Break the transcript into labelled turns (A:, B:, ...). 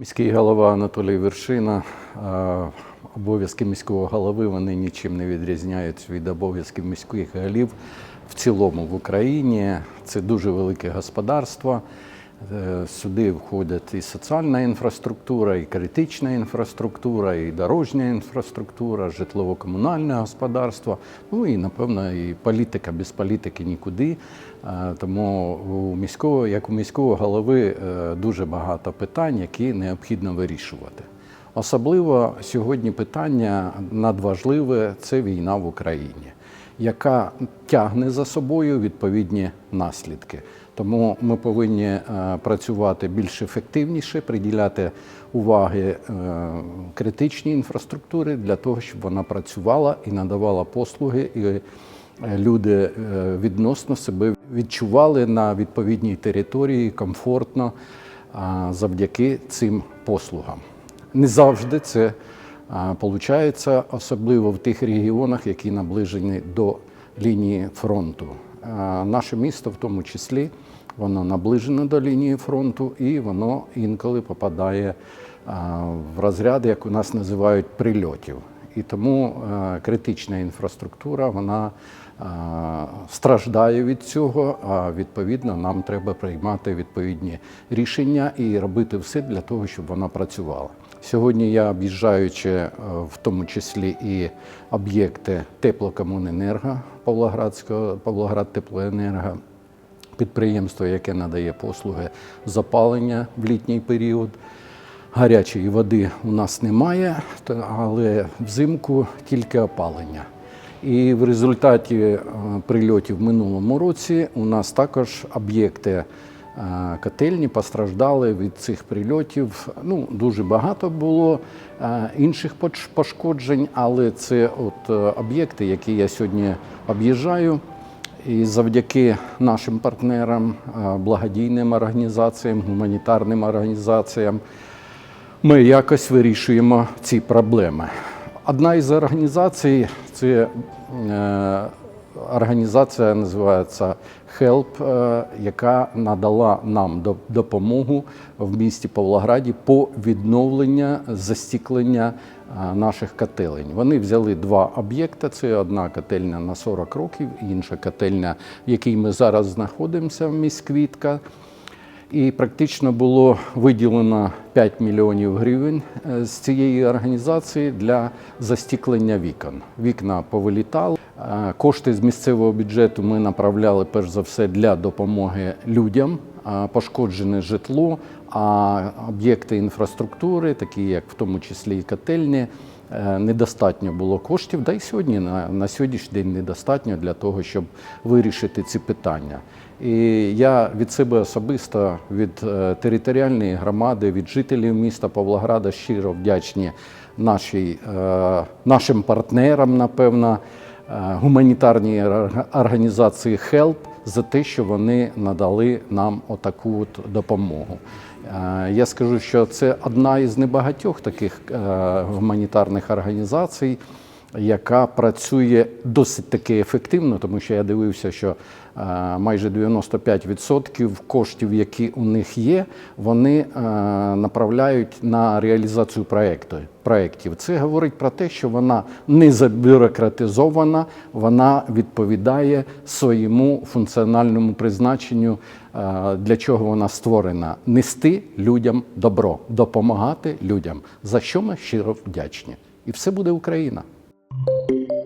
A: Міський голова Анатолій Вершина. Обов'язки міського голови вони нічим не відрізняються від обов'язків міських голів в цілому в Україні. Це дуже велике господарство. Е, Сюди входять і соціальна інфраструктура, і критична інфраструктура, і дорожня інфраструктура, житлово-комунальне господарство. Ну і напевно і політика без політики нікуди. Е, Тому у міського, як у міського голови, е, дуже багато питань, які необхідно вирішувати. Особливо сьогодні питання надважливе це війна в Україні, яка тягне за собою відповідні наслідки. Тому ми повинні е, працювати більш ефективніше, приділяти уваги е, критичній інфраструктурі для того, щоб вона працювала і надавала послуги, і е, люди відносно себе відчували на відповідній території комфортно завдяки цим послугам. Не завжди це виходить, особливо в тих регіонах, які наближені до лінії фронту. А, Наше місто, в тому числі, воно наближене до лінії фронту і воно інколи попадає в розряд, як у нас називають, прильотів. І тому е, критична інфраструктура вона е, страждає від цього. А відповідно, нам треба приймати відповідні рішення і робити все для того, щоб вона працювала. Сьогодні я об'їжджаючи, е, в тому числі і об'єкти теплокомуненерго Павлоградського Павлоград Теплоенерго, підприємство, яке надає послуги запалення в літній період. Гарячої води у нас немає, але взимку тільки опалення. І в результаті е, прильотів в минулому році у нас також об'єкти котельні постраждали від цих прильотів. Ну, дуже багато було інших пошкоджень, але це от е, об'єкти, які я сьогодні об'їжджаю. І завдяки нашим партнерам, е, благодійним організаціям, гуманітарним організаціям, ми якось вирішуємо ці проблеми. Одна із організацій це е, організація називається HELP, е, яка надала нам допомогу в місті Павлограді по відновленню застіклення е, наших котелень. Вони взяли два об'єкти: це одна котельня на 40 років, інша котельня, в якій ми зараз знаходимося в міськвітка. І практично було виділено 5 мільйонів гривень е, з цієї організації для застіклення вікон. Вікна повилітали. Е, Кошти з місцевого бюджету ми направляли перш за все для допомоги людям, е, пошкоджене житло, а об'єкти інфраструктури, такі як в тому числі і котельні, недостатньо було коштів, да й сьогодні на, на сьогоднішній день недостатньо для того, щоб вирішити ці питання. І я від себе особисто, від територіальної громади, від жителів міста Павлограда щиро вдячні нашій, е, нашим партнерам, напевно, е, гуманітарній організації HELP за те, що вони надали нам отаку от допомогу. Е, Я скажу, що це одна із небагатьох таких гуманітарних організацій, яка працює досить таки ефективно, тому що я дивився, що е, майже 95% коштів, які у них є, вони е, направляють на реалізацію проєктів. Це говорить про те, що вона не забюрократизована, вона відповідає своєму функціональному призначенню, е, для чого вона створена нести людям добро, допомагати людям, за що ми щиро вдячні. І все буде Україна. Música